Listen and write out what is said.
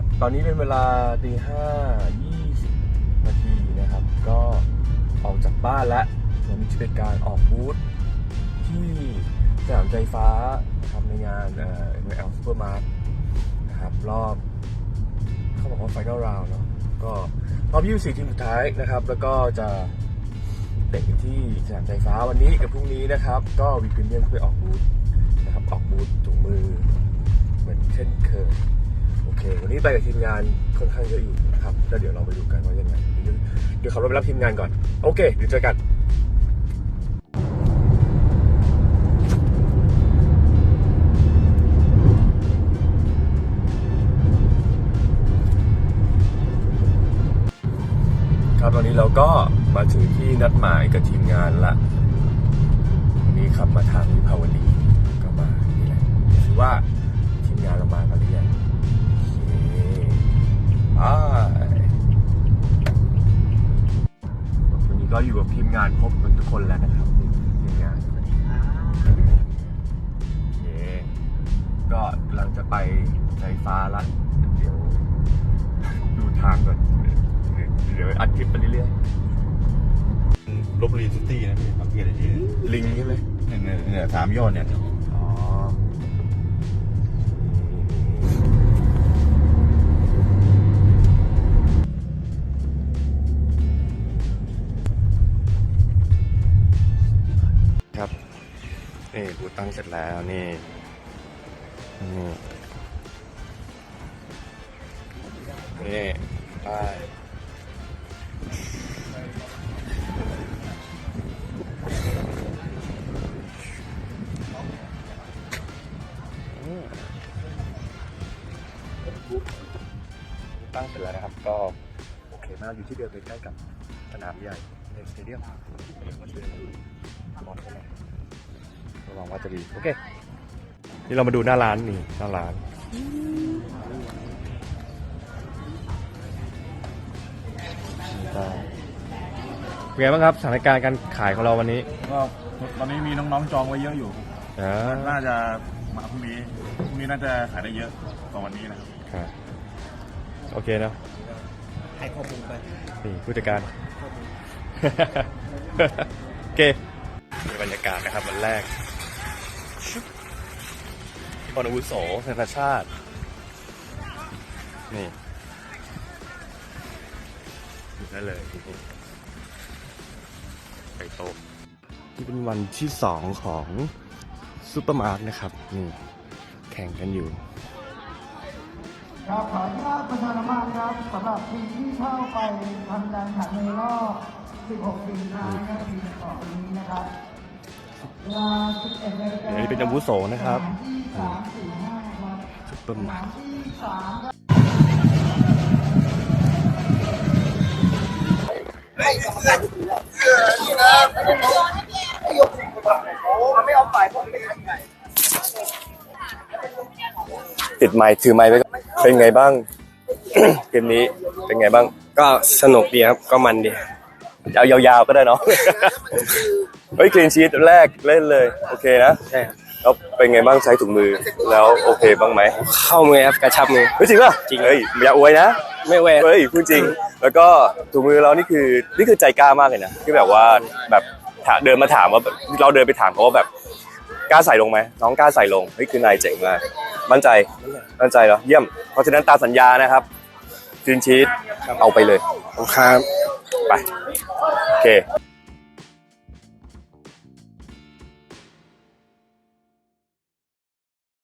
ครับ ตอนนี้เป็นเวลาตีห้ายี่สิบนาทีนะครับ ก็ออกจากบ้านแล้วเรามีกิจการออกบูธที่สนามใจฟ้านะครับในงานเอ่อ ML Supermart นะครับ รอบ เขาบอกว่าไฟน a ลราวเนาะก็รอบ24ทีมสุดท้ายนะครับ แล้วก็จะเตะกันที่สนามใจฟ้าวันนี้กับพรุ่งนี้นะครับ ก็วีพิเนียมไปออกบูธนะครับ ออกบูธถุงมือ เหมือนเช่นเคย โอเค วันนี้ไปกับทีมงานค่อนข้างเยอะอยู่นะครับแล้วเดี๋ยวเราไปดูกันว่ายังไงเดี๋ยวเดี๋ยวขับรถไปรับทีมงานก่อน โอเคเดี๋ยวเจอกันครับตอนนี้เราก็มาถึงที่นัดหมายกับทีมงานละวันนี้ขับมาทางวิภาวดี วันนี้ก็อยู่กับทีมงานครบกันทุกคนแล้วนะครับทีมงานโอเคก็กำลังจะไปไฟฟ้าละเดี๋ยวดูทางก่อนเดี๋ยวอัดคลิปไปเรื่อยลบบุรีซิตี้นะพี่บางเขตอะไรที่ๆลิงใช่ไหมเนี่ยเนี่ยเนี่ยสามยอดเนี่ย ตั้งเสร็จแล้วนี่นี่นี่ไปตั้งเสร็จแล้วนะครับ ก็โอเคมากอยู่ที่เดิมเลยใกล้กับสนามใหญ่ในสเตเดียมมาช่วยดูบอลใช่ไหม ระวังว่าจะดี โอเค นี่เรามาดูหน้าร้านนี่หน้าร้านนี่ก็เป็นไงบ้างครับสถานการณ์การขายของเราวันนี้ก็ตอนนี้มีน้องๆจองไว้เยอะอยู่อ่าน่าจะมาพรุ่งนี้พรุ่งนี้น่าจะขายได้เยอะกว่าวันนี้นะครับครับโอเคเนาะให้ข้อมูลไปนี่ผู้จัดการโอเคมีบรรยากาศนะครับวันแรกชุ บที่บอลอาวุโสนานาชาติ นี่อยู่ได้เลยที่นี่ไปโตะที่เป็นวันที่สองของซูเปอร์มาร์ทนะครับ นี่ แข่งกันอยู่ครับขออนุญาตประชาสัมพันธ์ครับสำหรับทีมที่เข้าไปทำการแข่งในรอบ 16ปีท้ายนะครับทีมต่อไปนี้นะครับ อันนี้เป็นอาวุโสนะครับสามสี่ห้าครับซูเปอร์มาร์ทที่สามครับติดไม้ถือไม้ไปก่อนเป็นไงบ้าง เกมนี้เป็นไงบ้าง ก็สนุกดีครับ ก็มันดี เอายาวๆก็ได้เนาะ เฮ้ยคลีนชีตแรกเล่นเลย โอเคนะใช่ครับแล้วเป็นไงบ้างใช้ถุงมือแล้วโอเคบ้างไหมเข้ามือครับกระชับมือเฮ้ยจริงป่ะจริงเฮ้ยอย่าอวยนะ ไม่แหวกเฮ้ยพูดจริง แล้วก็ถุงมือเรานี่คือนี่คือใจกล้ามากเลยนะที่แบบว่าแบบถามเดินมาถามว่าแบบเราเดินไปถามเขาว่าแบบกล้าใส่ลงไหมน้องกล้าใส่ลงเฮ้ยคือนายเจ๋งมากมั่นใจมั่นใจเหรอเยี่ยม เพราะฉะนั้นตามสัญญานะครับคลีนชีตเอาไปเลยครับไปโอเค